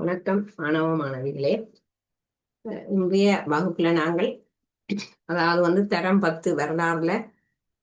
வணக்கம் மாணவ மாணவிகளே. இன்றைய வகுப்புல நாங்கள் அதாவது வந்து தரம் பத்து வரலாறுல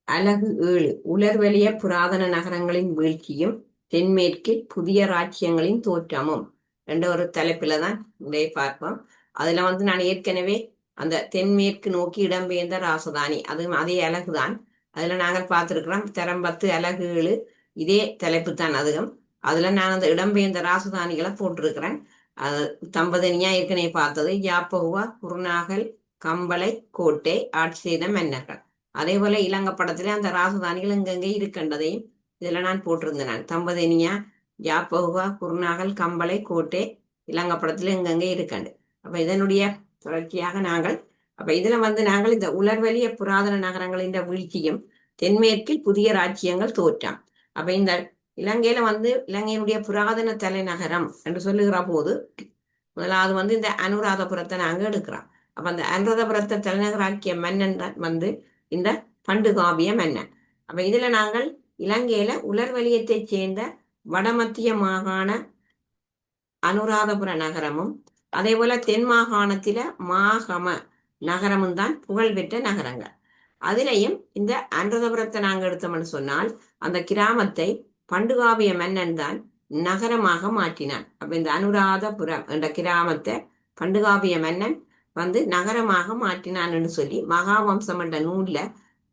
அலகு ஏழு உலர்வலிய புராதன நகரங்களின் வீழ்ச்சியும் தென்மேற்கில் புதிய ராஜ்யங்களின் தோற்றமும். என்ற ஒரு தலைப்பில தான் இதை பார்ப்போம். அதுல வந்து நான் ஏற்கனவே அந்த தென்மேற்கு நோக்கி இடம்பெயர்ந்த ராசதானி அது அதே அழகுதான். அதுல நாங்கள் பார்த்திருக்கிறோம் தரம் பத்து அலகு ஏழு இதே தலைப்பு தான் அதுவும். அதுல நான் அந்த இடம்பெயர்ந்த ராசதானிகளை போட்டிருக்கிறேன். அது தம்பதனியா ஏற்கனவே பார்த்தது. யாப்பகுவா குருநாகல் கம்பளை கோட்டை ஆட்சி செய்த மன்னர்கள். அதே போல இலங்கை படத்துல அந்த ராசதானிகள் இங்கங்கே இருக்கின்றதையும் இதுல நான் போட்டிருந்தேன். நான் தம்பதனியா யாப்பகுவா குருநாகல் கம்பளை கோட்டை இலங்கை படத்துல இங்கங்கே இருக்கண்டு அப்ப இதனுடைய தொடர்ச்சியாக நாங்கள் அப்ப இதுல வந்து நாங்கள் இந்த உலர்வெளிய புராதன நகரங்களின் வீழ்ச்சியும் தென்மேற்கில் புதிய ராஜ்யங்கள் தோற்றம். அப்ப இந்த இலங்கையில வந்து இலங்கையினுடைய புராதன தலைநகரம் என்று சொல்லுகிற போது முதலாவது வந்து இந்த அனுராதபுரத்தை நாங்க எடுக்கிறோம் அப்ப அந்த அனுராதபுரத்தை தலைநகராக்கிய மன்னன் தான் வந்து இந்த பண்டுகாவிய மன்னன். அப்ப இதுல நாங்கள் இலங்கையில உலர்வலியத்தைச் சேர்ந்த வடமத்திய மாகாண அனுராதபுர நகரமும் அதே போல தென் மாகாணத்தில மாகம நகரமும் தான் புகழ்பெற்ற நகரங்கள். அதிலையும் இந்த அனுராதபுரத்தை நாங்கள் எடுத்தோம்னு சொன்னால் அந்த கிராமத்தை பண்டுகாவிய மன்னன் தான் நகரமாக மாற்றினான். அப்ப இந்த அனுராதபுரம் என்ற கிராமத்தை பண்டுகாவிய மன்னன் வந்து நகரமாக மாற்றினான்னு சொல்லி மகாவம்சம் என்ற நூல்ல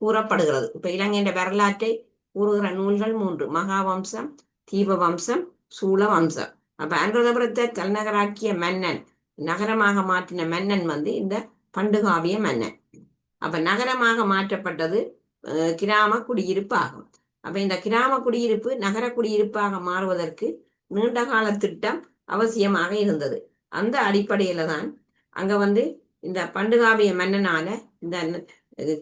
கூறப்படுகிறது. இப்ப இலங்கையின் வரலாற்றை கூறுகிற நூல்கள் மூன்று. மகாவம்சம் தீப வம்சம் சூழ வம்சம் அப்ப அனுராதபுரத்தை தலைநகராக்கிய மன்னன் நகரமாக மாற்றின மன்னன் வந்து இந்த பண்டுகாவிய மன்னன் அப்ப நகரமாக மாற்றப்பட்டது கிராம குடியிருப்பு ஆகும். அப்ப இந்த கிராம குடியிருப்பு நகர குடியிருப்பாக மாறுவதற்கு நீண்டகால திட்டம் அவசியமாக இருந்தது. அந்த அடிப்படையில தான் அங்க வந்து இந்த பண்டுகாவிய மன்னனால இந்த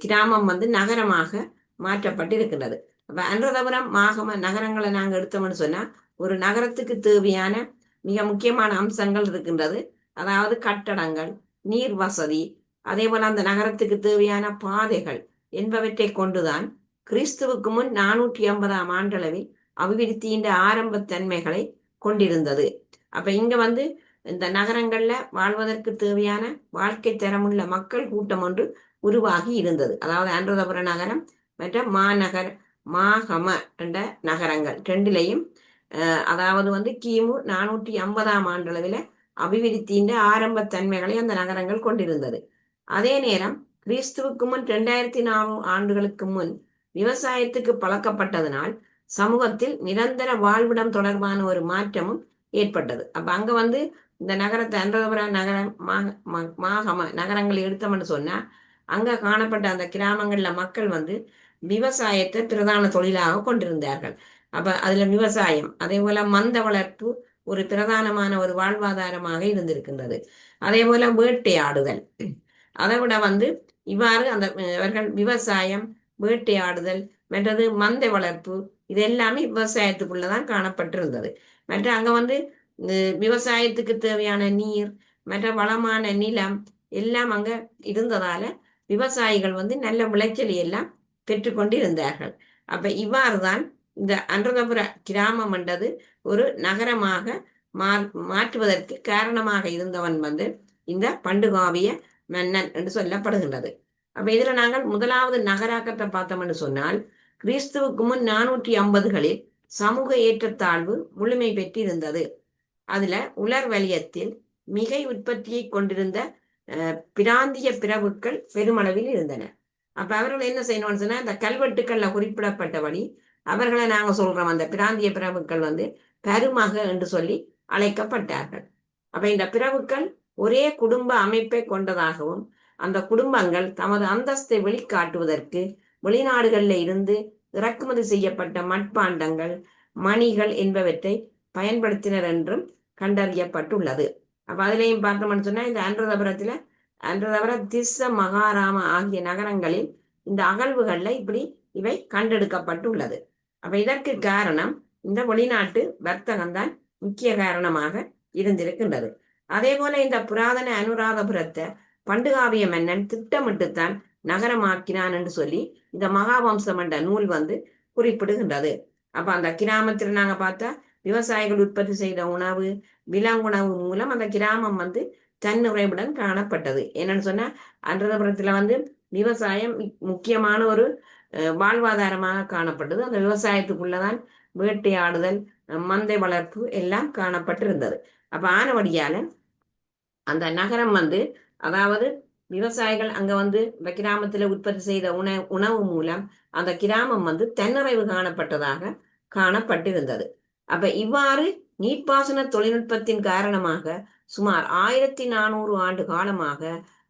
கிராமம் வந்து நகரமாக மாற்றப்பட்டு இருக்கின்றது. அப்ப அன்றதபுரம் மாகம நகரங்களை நாங்க எடுத்தோம்னு சொன்னா ஒரு நகரத்துக்கு தேவையான மிக முக்கியமான அம்சங்கள் இருக்கின்றது. அதாவது கட்டடங்கள் நீர் வசதி அதே போல அந்த நகரத்துக்கு தேவையான பாதைகள் என்பவற்றை கொண்டுதான் கிறிஸ்துவுக்கு முன் நானூற்றி ஐம்பதாம் ஆண்டளவில் அபிவிருத்தியின் ஆரம்ப தன்மைகளை கொண்டிருந்தது. அப்ப இங்க வந்து இந்த நகரங்கள்ல வாழ்வதற்கு தேவையான வாழ்க்கை தரமுள்ள மக்கள் கூட்டம் ஒன்று உருவாகி இருந்தது. அதாவது அனுராதபுர நகரம் மற்றும் மாநகர் மாகம என்ற நகரங்கள் ரெண்டிலையும் அதாவது வந்து கிமு நானூற்றி ஐம்பதாம் ஆண்டளவில் அபிவிருத்தியின் ஆரம்ப தன்மைகளை அந்த நகரங்கள் கொண்டிருந்தது. அதே நேரம் கிறிஸ்துவுக்கு முன் ரெண்டாயிரத்தி நாலு ஆண்டுகளுக்கு முன் விவசாயத்துக்கு பழக்கப்பட்டதனால் சமூகத்தில் நிரந்தர வாழ்விடம் தொடர்பான ஒரு மாற்றமும் ஏற்பட்டது. அப்ப அங்க வந்து இந்த நகரத்தை அன்றபுரம் நகரம் மாகம நகரங்களை எடுத்தோம்னு சொன்னா அங்க காணப்பட்ட அந்த கிராமங்கள்ல மக்கள் வந்து விவசாயத்தை பிரதான தொழிலாக கொண்டிருந்தார்கள். அப்ப அதுல விவசாயம் அதே போல மந்த வளர்ப்பு ஒரு பிரதானமான ஒரு வாழ்வாதாரமாக இருந்திருக்கின்றது. அதே போல வேட்டையாடுதல். அதை விட வந்து இவ்வாறு அந்த அவர்கள் விவசாயம் வேட்டையாடுதல் மற்றது மந்தை வளர்ப்பு இது எல்லாமே விவசாயத்துக்குள்ளதான் காணப்பட்டிருந்தது. மற்ற அங்க வந்து விவசாயத்துக்கு தேவையான நீர் மற்ற வளமான நிலம் எல்லாம் அங்க இருந்ததால விவசாயிகள் வந்து நல்ல விளைச்சலை எல்லாம் பெற்றுக்கொண்டு இருந்தார்கள் அப்ப இவ்வாறு தான் இந்த அன்றதபுர கிராமம் என்றது ஒரு நகரமாக மா மாற்றுவதற்கு காரணமாக இருந்தவன் வந்து இந்த பண்டுகாவிய மன்னன் என்று சொல்லப்படுகின்றது. அப்ப இதுல நாங்கள் முதலாவது நகராக்கத்தை பார்த்தோம்னு சொன்னால் கிறிஸ்துவுக்கு முன் நானூற்றி ஐம்பதுகளில் சமூக ஏற்றத்தாழ்வு முழுமை பெற்றிருந்தது. அதுல உலர் வலியத்தில் மிகை உற்பத்தியை கொண்டிருந்த அஹ், பிராந்திய பிரபுக்கள் பெருமளவில் இருந்தன. அப்ப அவர்கள் என்ன செய்யணும்னு சொன்னா இந்த கல்வெட்டுக்கள்ல குறிப்பிடப்பட்டபடி அவர்களை நாங்க சொல்றோம். அந்த பிராந்திய பிரபுக்கள் வந்து பெருமக என்று சொல்லி அழைக்கப்பட்டார்கள். அப்ப இந்த பிரபுக்கள் ஒரே குடும்ப அமைப்பை கொண்டதாகவும் அந்த குடும்பங்கள் தமது அந்தஸ்தை வெளிக்காட்டுவதற்கு வெளிநாடுகளில் இருந்து இறக்குமதி செய்யப்பட்ட மட்பாண்டங்கள் மணிகள் என்பவற்றை பயன்படுத்தினர் என்றும் கண்டறியப்பட்டுள்ளது. அப்ப அதுலயும் பார்த்தோம்னு சொன்னா இந்த அன்றதபுரத்துல அன்றதபுர திஸ்ஸ மகாராம ஆகிய நகரங்களில் இந்த அகழ்வுகள்ல இப்படி இவை கண்டெடுக்கப்பட்டுள்ளது. அப்ப இதற்கு காரணம் இந்த வெளிநாட்டு வர்த்தகம் தான் முக்கிய காரணமாக இருந்திருக்கின்றது. அதே போல இந்த புராதன அனுராதபுரத்தை பண்டுகாவிய மன்னன் திட்டமிட்டுத்தான் நகரமாக்கினான் என்று சொல்லி இந்த மகாவம்சம் என்ற நூல் வந்து குறிப்பிடுகின்றது. அப்ப அந்த கிராமத்தில் நாங்க பார்த்தா விவசாயிகள் உற்பத்தி செய்த உணவு விலங்குணவு மூலம் அந்த கிராமம் வந்து தன்னுறைவுடன் காணப்பட்டது. என்னன்னு சொன்னா அன்றதபுரத்துல வந்து விவசாயம் முக்கியமான ஒரு வாழ்வாதாரமாக காணப்பட்டது. அந்த விவசாயத்துக்குள்ளதான் வேட்டையாடுதல் மந்தை வளர்ப்பு எல்லாம் காணப்பட்டிருந்தது. அப்ப ஆனவடியால அந்த நகரம் வந்து அதாவது விவசாயிகள் அங்க வந்து இந்த கிராமத்துல உற்பத்தி செய்த உண உணவு மூலம் அந்த கிராமம் வந்து தன்னிறைவு காணப்பட்டதாக காணப்பட்டிருந்தது. அப்ப இவ்வாறு நீர்ப்பாசன தொழில்நுட்பத்தின் காரணமாக சுமார் ஆயிரத்தி நானூறு ஆண்டு காலமாக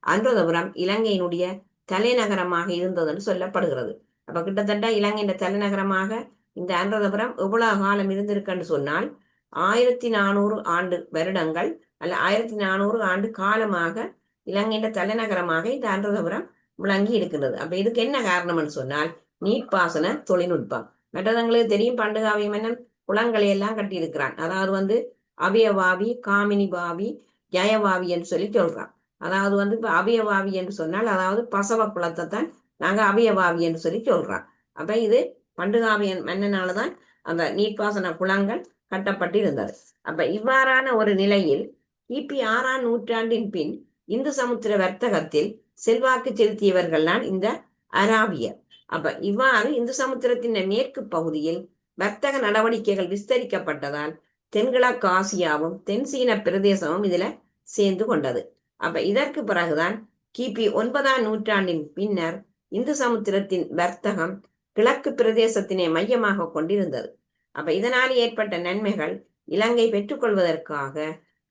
அன்றதபுரம் இலங்கையினுடைய தலைநகரமாக இருந்ததுன்னு சொல்லப்படுகிறது. அப்ப கிட்டத்தட்ட இலங்கையின் தலைநகரமாக இந்த அன்றதபுரம் எவ்வளவு காலம் இருந்திருக்குன்னு சொன்னால் ஆயிரத்தி நானூறு ஆண்டு வருடங்கள் அல்ல ஆயிரத்தி நானூறு ஆண்டு காலமாக இலங்கையின் தலைநகரமாக இந்த அனுரதபுரம் விளங்கி இருக்கிறது. அப்ப இதுக்கு என்ன காரணம்னு சொன்னால் நீர்ப்பாசன தொழில்நுட்பம். மற்றவங்களுக்கு தெரியும் பண்டுகாவி மன்னன் குளங்களை எல்லாம் கட்டியிருக்கிறான். அதாவது வந்து அவியவாவி காமினி பாவி ஜெயவாவி என்று சொல்லி சொல்றான். அதாவது வந்து இப்ப அவியவாவி என்று சொன்னால் அதாவது பசவ குளத்தை தான் நாங்க அபியவாவி என்று சொல்லி சொல்றோம் அப்ப இது பண்டுகாவியன் மன்னனால தான் அந்த நீர்ப்பாசன குளங்கள் கட்டப்பட்டிருந்தது. அப்ப இவ்வாறான ஒரு நிலையில் கிபி ஆறாம் நூற்றாண்டின் பின் இந்து சமுத்திர வர்த்தகத்தில் செல்வாக்கு செலுத்தியவர்கள் தான் இந்த அராபியர். அப்ப இவ்வாறு இந்து சமுத்திரத்தின் மேற்கு பகுதியில் வர்த்தக நடவடிக்கைகள் விஸ்தரிக்கப்பட்டதால் தென்கிழக்கு ஆசியாவும் தென் சீன பிரதேசமும் இதுல சேர்ந்து கொண்டது. அப்ப இதற்கு பிறகுதான் கிபி ஒன்பதாம் நூற்றாண்டின் பின்னர் இந்து சமுத்திரத்தின் வர்த்தகம் கிழக்கு பிரதேசத்தினை மையமாக கொண்டிருந்தது. அப்ப இதனால் ஏற்பட்ட நன்மைகள் இலங்கை பெற்றுக்கொள்வதற்காக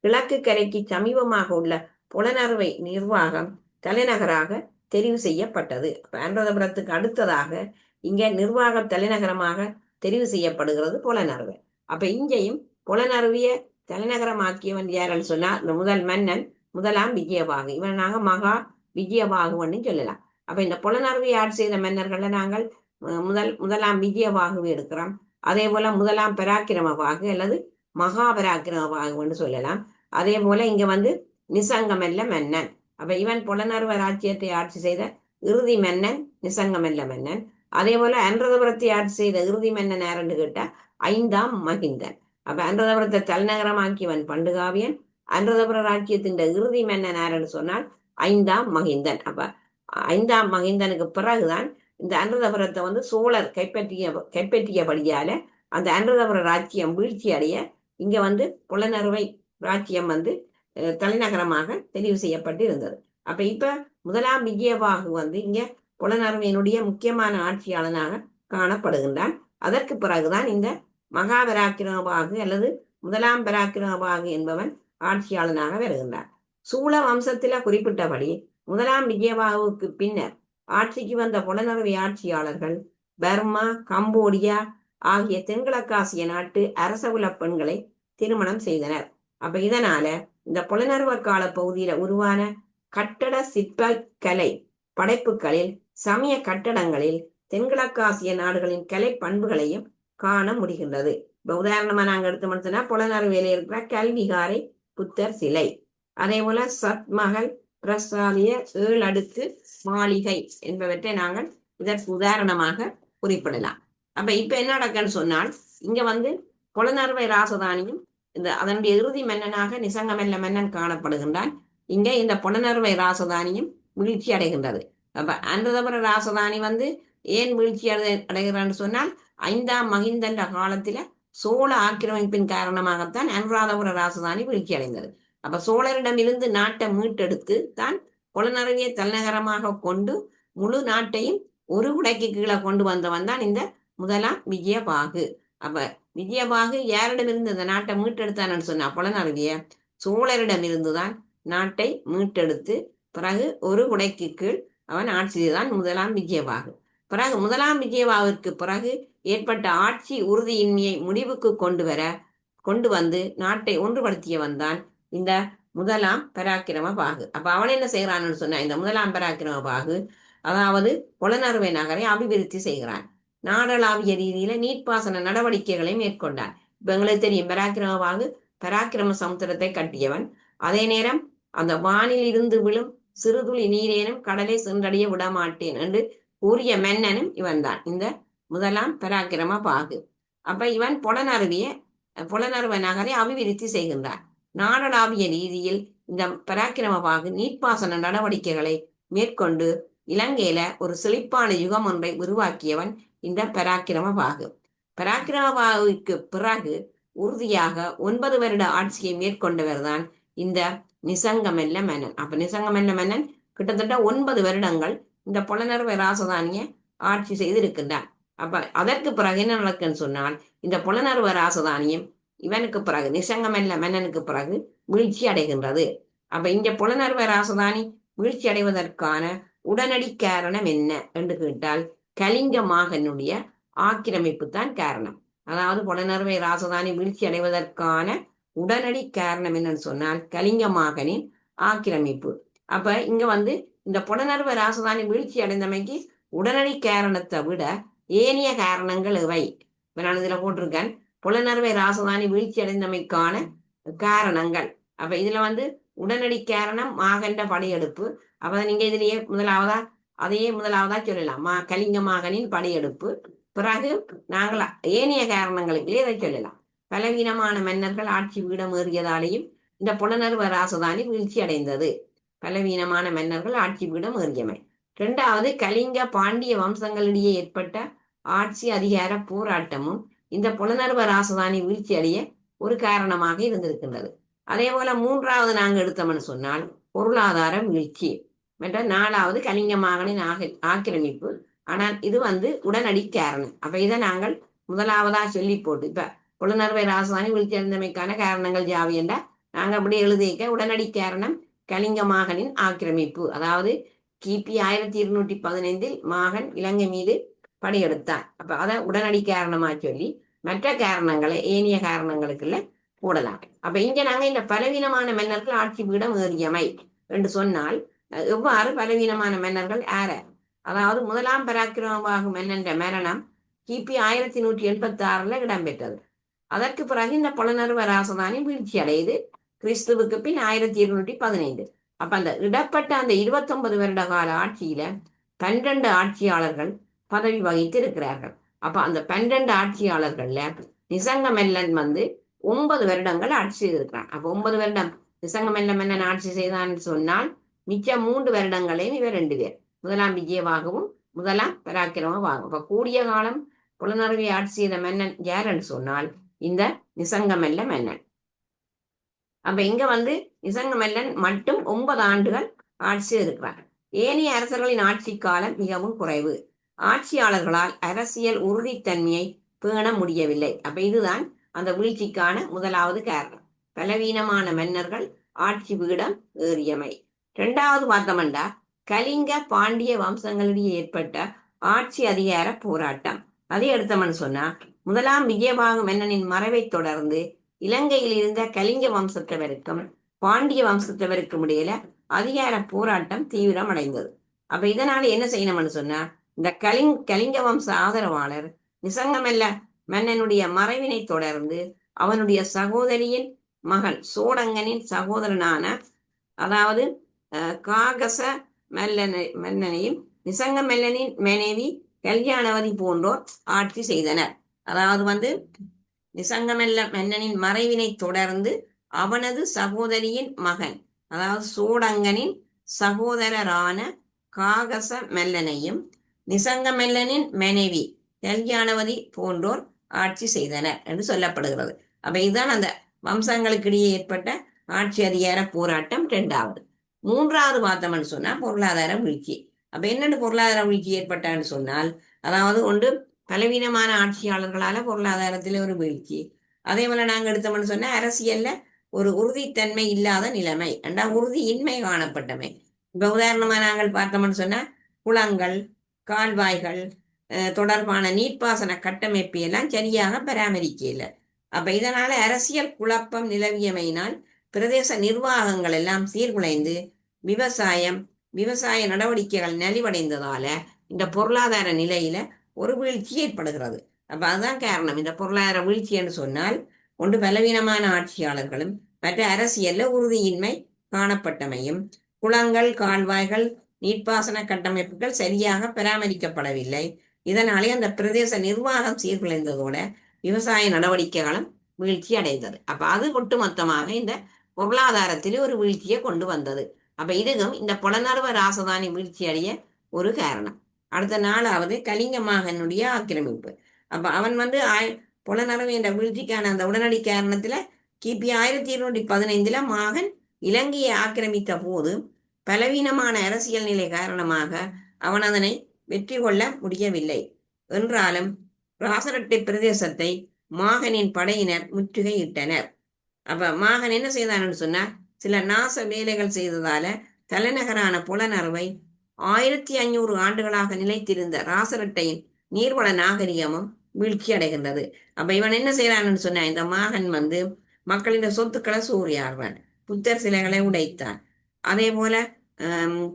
கிழக்கு கரைக்கு சமீபமாக உள்ள புலனறுவை நிர்வாகம் தலைநகராக தெரிவு செய்யப்பட்டது. அனுராதபுரத்துக்கு அடுத்ததாக இங்க நிர்வாக தலைநகரமாக தெரிவு செய்யப்படுகிறது புலனறுவை. அப்ப இங்கேயும் புலனறுவிய தலைநகரமாக்கியவன் யாருன்னு சொன்னா இந்த முதல் மன்னன் முதலாம் விஜயபாகு. இவனாக மகா விஜயபாகுன்னு சொல்லலாம். அப்ப இந்த புலனறுவை ஆட்சி செய்த மன்னர்களை நாங்கள் முதல் முதலாம் விஜயபாகுவை எடுக்கிறோம். அதே போல முதலாம் பராக்கிரமபாகு அல்லது மகா பராக்கிரமபாகுன்னு சொல்லலாம். அதே போல இங்க வந்து நிசங்கமல்ல மன்னன். அப்ப இவன் புலனர்வ ராஜ்யத்தை ஆட்சி செய்த இறுதி மன்னன் நிசங்கமெல்ல மன்னன். அதே போல அன்றதபுரத்தை ஆட்சி செய்த இறுதி மன்னன் யாருன்னு கேட்டா ஐந்தாம் மகிந்தன். அப்ப அன்றதபுரத்தை தலைநகரமாக்கியவன் பண்டுகாவியன். அன்றதபுர ராஜ்யத்தின் இறுதி மன்னன் யாருன்னு சொன்னால் ஐந்தாம் மகிந்தன். அப்ப ஐந்தாம் மகிந்தனுக்கு பிறகுதான் இந்த அன்றதபுரத்தை வந்து சோழர் கைப்பற்றிய கைப்பற்றியபடியால அந்த அன்றதபுர ராஜ்யம் வீழ்ச்சி அடைய இங்க வந்து புலனறுவை ராஜ்யம் வந்து தலைநகரமாக தெரிவு செய்யப்பட்டு இருந்தது அப்ப இப்ப முதலாம் விஜயபாகு வந்து இங்க புலனர்மையினுடைய முக்கியமான ஆட்சியாளனாக காணப்படுகின்றான். அதற்கு பிறகுதான் இந்த மகாபராக்கிரமபாகு அல்லது முதலாம் பராக்கிரமபாகு என்பவன் ஆட்சியாளனாக வருகின்றான். சூழ வம்சத்தில குறிப்பிட்டபடி முதலாம் விஜயபாகுவுக்கு பின்னர் ஆட்சிக்கு வந்த புலனறுவை ஆட்சியாளர்கள் பர்மா கம்போடியா ஆகிய தென்கிழக்காசிய நாட்டு அரசகுல பெண்களை திருமணம் செய்தனர். அப்ப இதனால இந்த புலனர்வ கால பகுதியில உருவான கட்டட சிற்ப கலை படைப்புகளில் சமய கட்டடங்களில் தென்கிழக்காசிய நாடுகளின் கலை பண்புகளையும் காண முடிகின்றது. இப்ப உதாரணமா நாங்க எடுத்து மட்டும்னா புலனறுவையில இருக்கிற கல்விகாரை புத்தர் சிலை. அதே போல சத்மகள் பிரசாதிய ஏழு அடுக்கு மாளிகை என்பவற்றை நாங்கள் இதற்கு உதாரணமாக குறிப்பிடலாம். அப்ப இப்ப என்ன நடக்குன்னு சொன்னால் இங்க வந்து புலனர்வை ராசதானியும் இந்த அதனுடைய இறுதி மன்னனாக நிசங்கமெல்ல மன்னன் காணப்படுகின்றான். இங்கே இந்த புலனறுவை ராசதானியும் வீழ்ச்சி அடைகின்றது. அப்ப அன்றதபுர ராசதானி வந்து ஏன் வீழ்ச்சி அடை அடைகிறான்னு சொன்னால் ஐந்தாம் மகிந்தன்ற காலத்தில் சோழ ஆக்கிரமிப்பின் காரணமாகத்தான் அனுராதபுர ராசதானி வீழ்ச்சி அடைந்தது. அப்ப சோழரிடம் இருந்து நாட்டை மீட்டெடுத்து தான் புலனறிவிய தலைநகரமாக கொண்டு முழு நாட்டையும் ஒரு உடைக்கு கீழே கொண்டு வந்தவன் தான் இந்த முதலாம் விஜயபாகு. அப்ப விஜயபாகு யாரிடமிருந்து இந்த நாட்டை மீட்டெடுத்தான்னு சொன்னா புலனறிவிய சோழரிடம் இருந்துதான் நாட்டை மீட்டெடுத்து பிறகு ஒரு உடைக்கு கீழ் அவன் ஆட்சி செய்தான் முதலாம் விஜயபாகு பிறகு முதலாம் விஜயபாவிற்கு பிறகு ஏற்பட்ட ஆட்சி உறுதியின்மையை முடிவுக்கு கொண்டு வர கொண்டு வந்து நாட்டை ஒன்றுபடுத்திய வந்தான் இந்த முதலாம் பராக்கிரம பாகு அப்ப அவன் என்ன செய்கிறான்னு சொன்னா இந்த முதலாம் பராக்கிரம பாகு அதாவது புலனறுவை நகரை அபிவிருத்தி செய்கிறான். நாடளாவிய ரீதியில நீர்ப்பாசன நடவடிக்கைகளை மேற்கொண்டான் இப்ப எங்களுக்கு தெரியும் பராக்கிரம பராக்கிரம சமுத்திரத்தை கட்டியவன். அதே நேரம் அந்த வானில் இருந்து விழும் சிறுதுளி நீரேனும் கடலை சென்றடைய விடமாட்டேன் என்று கூறிய மன்னனும் இவன் தான் இந்த முதலாம் பராக்கிரம பாகு. அப்ப இவன் புலனருவிய புலனருவ நகரை அபிவிருத்தி செய்கின்றான். நாடளாவிய ரீதியில் இந்த பராக்கிரமபாகு நீர்ப்பாசன நடவடிக்கைகளை மேற்கொண்டு இலங்கையில ஒரு செழிப்பான யுகம் ஒன்றை உருவாக்கியவன் இந்த பராக்கிரம பாகு பராக்கிரம பராக்கிரமபாகுவிற்கு பிறகு உறுதியாக ஒன்பது வருட ஆட்சியை மேற்கொண்டவர் தான் இந்த நிசங்கமெல்ல மன்னன். அப்ப நிசங்கமெல்ல மன்னன் கிட்டத்தட்ட ஒன்பது வருடங்கள் இந்த புலனர்வ ராசதானிய ஆட்சி செய்திருக்கின்றான். அப்ப அதற்கு பிறகு என்ன நடக்குன்னு சொன்னால் இந்த புலனர்வ ராசதானியம் இவனுக்கு பிறகு நிசங்கமெல்ல மன்னனுக்கு பிறகு வீழ்ச்சி அடைகின்றது. அப்ப இந்த புலனர்வ ராசதானி வீழ்ச்சி அடைவதற்கான உடனடி காரணம் என்ன? என்று கேட்டால் கலிங்க மாகனுடைய ஆக்கிரமிப்பு தான் காரணம். அதாவது புலனர்வை ராசதானி வீழ்ச்சி அடைவதற்கான உடனடி காரணம் என்னன்னு சொன்னால் கலிங்க மாகனின் ஆக்கிரமிப்பு. அப்ப இங்க வந்து இந்த புலனர்வ ராசதானி வீழ்ச்சி அடைந்தமைக்கு உடனடி காரணத்தை விட ஏனைய காரணங்கள் இவை. இப்ப நான் இதுல போட்டிருக்கேன். புலனர்வை ராசதானி வீழ்ச்சி அடைந்தமைக்கான காரணங்கள். அப்ப இதுல வந்து உடனடி காரணம் மாகண்ட படையெடுப்பு. அப்ப நீங்க இதுலயே முதலாவதா அதையே முதலாவதா சொல்லலாம். மா கலிங்க மகனின் படையெடுப்பு. பிறகு நாங்கள் ஏனைய காரணங்களுக்கு இதை சொல்லலாம். பலவீனமான மன்னர்கள் ஆட்சி வீடம் ஏறியதாலேயும் இந்த புலனர்வ ராசதானி வீழ்ச்சி அடைந்தது. பலவீனமான மன்னர்கள் ஆட்சி பீடம் ஏறியமை. இரண்டாவது கலிங்க பாண்டிய வம்சங்களிடையே ஏற்பட்ட ஆட்சி அதிகார போராட்டமும் இந்த புலனர்வ ராசதானி வீழ்ச்சி அடைய ஒரு காரணமாக இருந்திருக்கின்றது. அதே போல மூன்றாவது நாங்கள் எடுத்தோம்னு சொன்னால் பொருளாதார வீழ்ச்சி. மற்ற நாலாவது கலிங்க மகனின் ஆக ஆக்கிரமிப்பு. ஆனால் இது வந்து உடனடி காரணம். அப்ப இதை நாங்கள் முதலாவதா சொல்லி போட்டு இப்ப புலனர்வை ராசதானி வீழ்ச்சி காரணங்கள் ஜாவி என்ற நாங்க அப்படி எழுதிக்க உடனடி காரணம் கலிங்க மகனின் ஆக்கிரமிப்பு. அதாவது கிபி ஆயிரத்தி இருநூற்றி பதினைந்தில் மாகன் இலங்கை மீது படையெடுத்தான். அப்ப அதை உடனடி காரணமா சொல்லி மற்ற காரணங்களை ஏனைய காரணங்களுக்குள்ள கூடலாம் அப்ப இங்க நாங்க இந்த பலவீனமான மன்னர்கள் ஆட்சி பீடம் ஏறியமை என்று சொன்னால் எவ்வாறு பலவீனமான மன்னர்கள் யார அதாவது முதலாம் பராக்கிரமபாகு மன்னன் மரணம் கிபி ஆயிரத்தி நூற்றி எண்பத்தி ஆறுல இடம்பெற்றது. அதற்கு பிறகு இந்த புலனர்வ ராசதானி வீழ்ச்சி அடையுது. கிறிஸ்துவுக்கு பின் ஆயிரத்தி இருநூற்றி பதினைந்து. அப்ப அந்த இடப்பட்ட அந்த இருபத்தொன்பது வருட கால ஆட்சியில பன்னிரண்டு ஆட்சியாளர்கள் பதவி வகித்து இருக்கிறார்கள் அப்ப அந்த பன்னிரண்டு ஆட்சியாளர்கள்ல நிசங்கமெல்லன் வந்து ஒன்பது வருடங்கள் ஆட்சி செய்திருக்கிறான். அப்ப ஒன்பது வருடம் நிசங்கமெல்ல மன்னன் ஆட்சி செய்தான்னு சொன்னால் மிச்ச மூன்று வருடங்களையும் இவர் ரெண்டு பேர். முதலாம் விஜயவாகவும் முதலாம் பராக்கிரமவாகவும் இப்ப கூடிய காலம் புலனறுவை ஆட்சி செய்த மன்னன் யாருன்னு சொன்னால் இந்த நிசங்கமெல்ல மன்னன். அப்ப இங்க வந்து நிசங்கமெல்லன் மட்டும் ஒன்பது ஆண்டுகள் ஆட்சி இருக்கிறார் ஏனைய அரசர்களின் ஆட்சி காலம் மிகவும் குறைவு. ஆட்சியாளர்களால் அரசியல் உறுதித்தன்மையை பேண முடியவில்லை. அப்ப இதுதான் அந்த வீழ்ச்சிக்கான முதலாவது காரணம். பலவீனமான மன்னர்கள் ஆட்சி பீடம் ஏறியமை. இரண்டாவது பார்த்தோம்டா கலிங்க பாண்டிய வம்சங்களிடையே ஏற்பட்ட ஆட்சி அதிகார போராட்டம். அதை எடுத்தோம்னு சொன்னா முதலாம் விஜயபாகு மன்னனின் மறைவைத் தொடர்ந்து இலங்கையில் இருந்த கலிங்க வம்சத்தவருக்கும் பாண்டிய வம்சத்தவருக்கும் இடையில அதிகார போராட்டம் தீவிரம் அடைந்தது. அப்ப இதனால என்ன செய்யணும்னு சொன்னா இந்த கலிங் கலிங்க வம்ச ஆதரவாளர் நிசங்கமெல்ல மன்னனுடைய மறைவினை தொடர்ந்து அவனுடைய சகோதரியின் மகன் சோடங்கனின் சகோதரனான அதாவது காகச மல்லனை மன்னனையும் நிசங்க மல்லனின் மனைவி கல்யாணவதி போன்றோர் ஆட்சி செய்தனர். அதாவது வந்து நிசங்கமெல்ல மன்னனின் மறைவினை தொடர்ந்து அவனது சகோதரியின் மகன் அதாவது சூடங்கனின் சகோதரரான காகச மெல்லனையும் நிசங்கமெல்லனின் மனைவி கல்யாணவதி போன்றோர் ஆட்சி செய்தனர் என்று சொல்லப்படுகிறது. அப்ப இதுதான் அந்த வம்சங்களுக்கிடையே ஏற்பட்ட ஆட்சி அதிகார போராட்டம் இரண்டாவது. மூன்றாவது பார்த்தோம்னு சொன்னா பொருளாதார வீழ்ச்சி. அப்ப என்னென்ன பொருளாதார வீழ்ச்சி ஏற்பட்டான்னு சொன்னால் அதாவது ஒன்று பலவீனமான ஆட்சியாளர்களால பொருளாதாரத்தில் ஒரு வீழ்ச்சி. அதே போல நாங்க எடுத்தோம்னு சொன்னா அரசியல்ல ஒரு உறுதித்தன்மை இல்லாத நிலைமை அண்டா உறுதியின்மை காணப்பட்டமை. இப்ப உதாரணமா நாங்கள் பார்த்தோம்னு சொன்னா குளங்கள் கால்வாய்கள் தொடர்பான நீர்ப்பாசன கட்டமைப்பு எல்லாம் சரியாக பராமரிக்கல அப்ப இதனால அரசியல் குழப்பம் நிலவியமையினால் பிரதேச நிர்வாகங்கள் எல்லாம் சீர்குலைந்து விவசாயம் விவசாய நடவடிக்கைகள் நலிவடைந்ததால இந்த பொருளாதார நிலையில ஒரு வீழ்ச்சி ஏற்படுகிறது. அப்ப அதுதான் காரணம். இந்த பொருளாதார வீழ்ச்சி என்று சொன்னால் ஒன்று பலவீனமான ஆட்சியாளர்களும் மற்ற அரசியல்ல உறுதியின்மை காணப்பட்டமையும் குளங்கள் கால்வாய்கள் நீர்ப்பாசன கட்டமைப்புகள் சரியாக பராமரிக்கப்படவில்லை. இதனாலே அந்த பிரதேச நிர்வாகம் சீர்குலைந்ததோட விவசாய நடவடிக்கைகளும் வீழ்ச்சி அடைந்தது. அப்ப அது ஒட்டுமொத்தமாக இந்த பொருளாதாரத்தில் ஒரு வீழ்ச்சியை கொண்டு வந்தது. அப்ப இதுவும் இந்த புலனர்வ ராசதானி வீழ்ச்சி அடைய ஒரு காரணம். அடுத்த நாளாவது கலிங்க மகனுடைய ஆக்கிரமிப்பு. அப்ப அவன் வந்து ஆய் புலனர்வு என்ற வீழ்ச்சிக்கான அந்த உடனடி காரணத்துல கிபி ஆயிரத்தி இருநூற்றி பதினைந்துல மகன் இலங்கையை ஆக்கிரமித்த போது பலவீனமான அரசியல் நிலை காரணமாக அவன் அதனை வெற்றி கொள்ள முடியவில்லை. என்றாலும் ராசரட்டை பிரதேசத்தை மாகனின் படையினர் முற்றுகையிட்டனர். அப்ப மாகன் என்ன செய்தான்னு சொன்னா சில நாச வேலைகள் செய்ததால தலைநகரான புலனறுவை ஆயிரத்தி ஐநூறு ஆண்டுகளாக நிலைத்திருந்த ராசரட்டையின் நீர்வள நாகரிகமும் வீழ்ச்சி அடைகின்றது. அப்ப இவன் என்ன செய்யறான்னு சொன்ன இந்த மாகன் வந்து மக்களின் சொத்துக்களை சூறையாடுவான் புத்தர் சிலைகளை உடைத்தான் அதே போல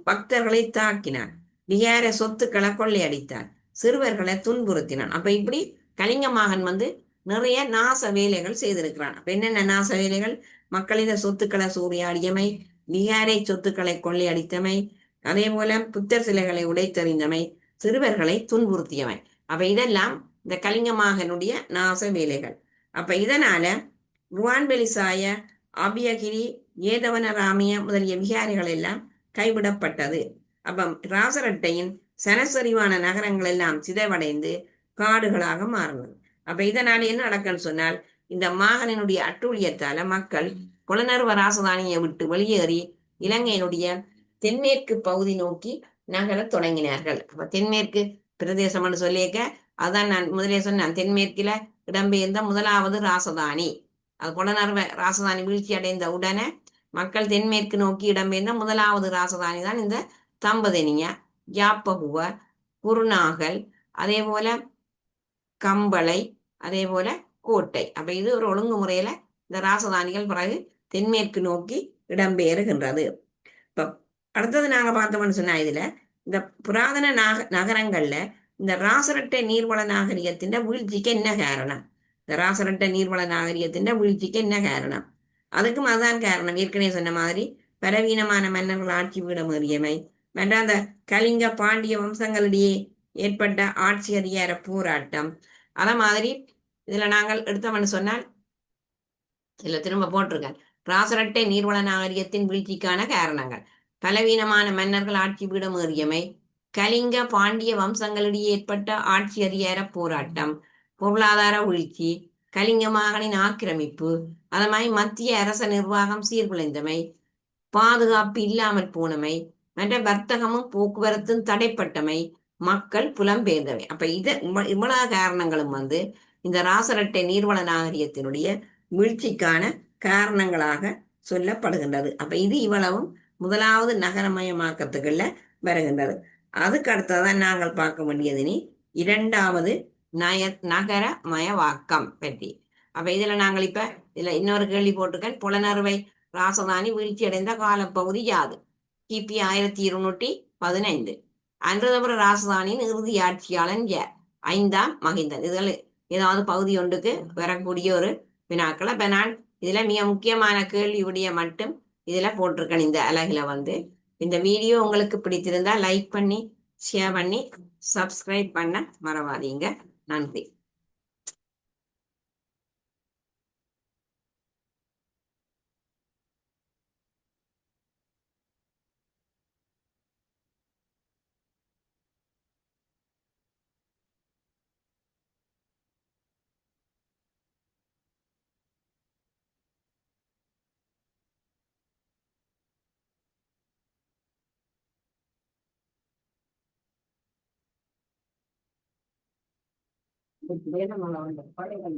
பக்தர்களை தாக்கினான் விகார சொத்துக்களை கொள்ளையடித்தான் சிறுவர்களை துன்புறுத்தினான். அப்ப இப்படி கலிங்க மகன் வந்து நிறைய நாச வேலைகள் செய்திருக்கிறான். அப்ப என்னென்ன நாச வேலைகள்? மக்களிட சொத்துக்களை சூறையாடியமை விகாரை சொத்துக்களை கொள்ளையடித்தமை அதே போல புத்தர் சிலைகளை உடைத்தறிந்தமை சிறுவர்களை துன்புறுத்தியமை. அப்ப இதெல்லாம் இந்த கலிங்கமாகனுடைய நாச வேலைகள். அப்ப இதனால ருவான்பெலிசாய அபியகிரி ஏதவனராமிய முதலிய விகாரிகள் எல்லாம் கைவிடப்பட்டது. அப்ப ராசரட்டையின் சனசரிவான நகரங்கள் எல்லாம் சிதைவடைந்து காடுகளாக மாறினது அப்ப இதனால என்ன நடக்குன்னு சொன்னால் இந்த மாகனினுடைய அட்டூழியத்தால மக்கள் புலனர்வ ராசதானியை விட்டு வெளியேறி இலங்கையினுடைய தென்மேற்கு பகுதி நோக்கி நகர தொடங்கினார்கள். அப்ப தென்மேற்கு பிரதேசம்னு சொல்லியிருக்க அதான் நான் முதலே சொன்னேன் தென்மேற்கில இடம்பெயர்ந்த முதலாவது ராசதானி. அது புலனர்வ ராசதானி வீழ்ச்சி அடைந்த உடனே மக்கள் தென்மேற்கு நோக்கி இடம்பெயர்ந்த முதலாவது ராசதானி தான் இந்த தம்பதனிய யாப்பகுவ குருநாகல் அதே போல கம்பளை அதே போல கோட்டை. அப்ப இது ஒரு ஒழுங்குமுறையில இந்த ராசதானிகள் பிறகு தென்மேற்கு நோக்கி இடம்பெயறுகின்றது இப்ப அடுத்தது நாங்க பார்த்தோம்னு சொன்னா இதுல இந்த புராதன நாக நகரங்கள்ல இந்த ராசரட்ட நீர்வள நாகரிகத்தின் வீழ்ச்சிக்கு என்ன காரணம்? இந்த ராசரட்ட நீர்வள நாகரிகத்தின் வீழ்ச்சிக்கு என்ன காரணம்? அதுக்கும் அதுதான் காரணம். ஏற்கனவே சொன்ன மாதிரி பலவீனமான மன்னர்கள் ஆட்சி ஏறியமை. மற்ற அந்த கலிங்க பாண்டிய வம்சங்களிடையே ஏற்பட்ட ஆட்சி அதிகார போராட்டம். அத மாதிரி இதுல நாங்கள் எடுத்தவன் சொன்னால் இதுல திரும்ப போட்டிருக்கேன் ராசரட்டை நீர்வள நாகரிகத்தின் வீழ்ச்சிக்கான காரணங்கள். பலவீனமான மன்னர்கள் ஆட்சி பீடம் ஏறியமை கலிங்க பாண்டிய வம்சங்களிடையே ஏற்பட்ட ஆட்சி அதிகார போராட்டம் பொருளாதார வீழ்ச்சி கலிங்க மகனின் ஆக்கிரமிப்பு அது மாதிரி மத்திய அரச நிர்வாகம் சீர்குலைந்தமை பாதுகாப்பு இல்லாமல் போனமை மற்ற வர்த்தகமும் போக்குவரத்தும் தடைப்பட்டமை மக்கள் புலம்பெயர்ந்தவை. அப்ப இது இவ்வளவு காரணங்களும் வந்து இந்த ராசரட்டை நீர்வள நாகரிகத்தினுடைய வீழ்ச்சிக்கான காரணங்களாக சொல்லப்படுகின்றது. அப்ப இது இவ்வளவும் முதலாவது நகரமயமாக்கத்துக்குள்ள வருகின்றது. அதுக்கு அடுத்ததான் நாங்கள் பார்க்க வேண்டியதுனி இரண்டாவது நய நகரமயவாக்கம் பற்றி. அப்ப இதுல நாங்கள் இப்ப இதுல இன்னொரு கேள்வி போட்டிருக்கேன். புலனறுவை ராசதானி வீழ்ச்சி அடைந்த காலப்பகுதி யாது? கிபி ஆயிரத்தி இருநூற்றி பதினைந்து. அன்றதபுர ராசதானியின் இறுதி ஆட்சியாளன் யார் ஐந்தாம் மகிந்தன். இதில் ஏதாவது பகுதி ஒன்றுக்கு வரக்கூடிய ஒரு வினாக்கள். அப்ப நான் இதுல மிக முக்கியமான கேள்வி விடிய மட்டும் இதுல போட்டிருக்கேன். இந்த அழகுல வந்து இந்த வீடியோ உங்களுக்கு பிடித்திருந்தா லைக் பண்ணி ஷேர் பண்ணி சப்ஸ்கிரைப் பண்ண மறவாதீங்க. நன்றி. வேதமான படைகள்